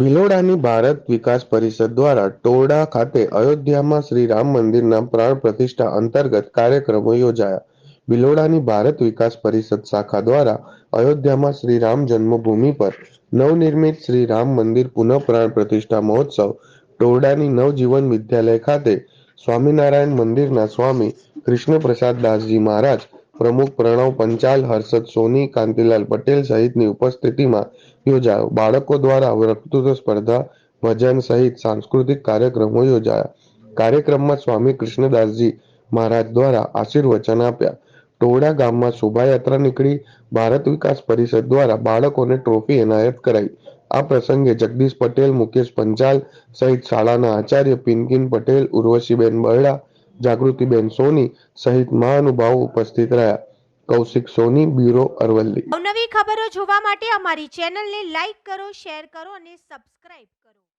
ભિલોડાની ભારત વિકાસ પરિષદ દ્વારા ટોરડા ખાતે અયોધ્યામાં શ્રી રામ મંદિરના પ્રાણ પ્રતિષ્ઠા અંતર્ગત કાર્યક્રમો યોજાયા. ભિલોડાની ભારત વિકાસ પરિષદ શાખા દ્વારા અયોધ્યામાં શ્રી રામ જન્મભૂમિ પર નવનિર્મિત શ્રી રામ મંદિર પુનઃ પ્રાણ પ્રતિષ્ઠા મહોત્સવ, ટોરડાની નવજીવન વિદ્યાલય ખાતે સ્વામિનારાયણ મંદિરના સ્વામી કૃષ્ણ પ્રસાદ દાસજી મહારાજ પ્રમુખ પ્રણવ પંચાલ, હર્ષદ સોની, કાંતિલાલ પટેલ સહિતની ઉપસ્થિતિમાં યોજાયો. બાળકો દ્વારા વક્તૃત્વ સ્પર્ધા, ભજન સહિત સાંસ્કૃતિક કાર્યક્રમો યોજાયા. કાર્યક્રમમાં સ્વામી કૃષ્ણદાસજી મહારાજ દ્વારા આશીર્વચન આપ્યા. ટોરડા ગામમાં શોભાયાત્રા નીકળી ભારત વિકાસ પરિષદ દ્વારા બાળકોને ટ્રોફી એનાયત કરાઈ. આ પ્રસંગે જગદીશ પટેલ, મુકેશ પંચાલ સહિત શાળાના આચાર્ય પિનકિન પટેલ, ઉર્વશીબેન બરડા જાગૃતિબેન સોની સહિત મહાનુભાવો ઉપસ્થિત રહ્યા. કૌશિક સોની, બ્યુરો અરવલ્લી. નવી ખબરો જોવા માટે અમારી ચેનલને લાઈક કરો, શેર કરો અને સબસ્ક્રાઇબ કરો.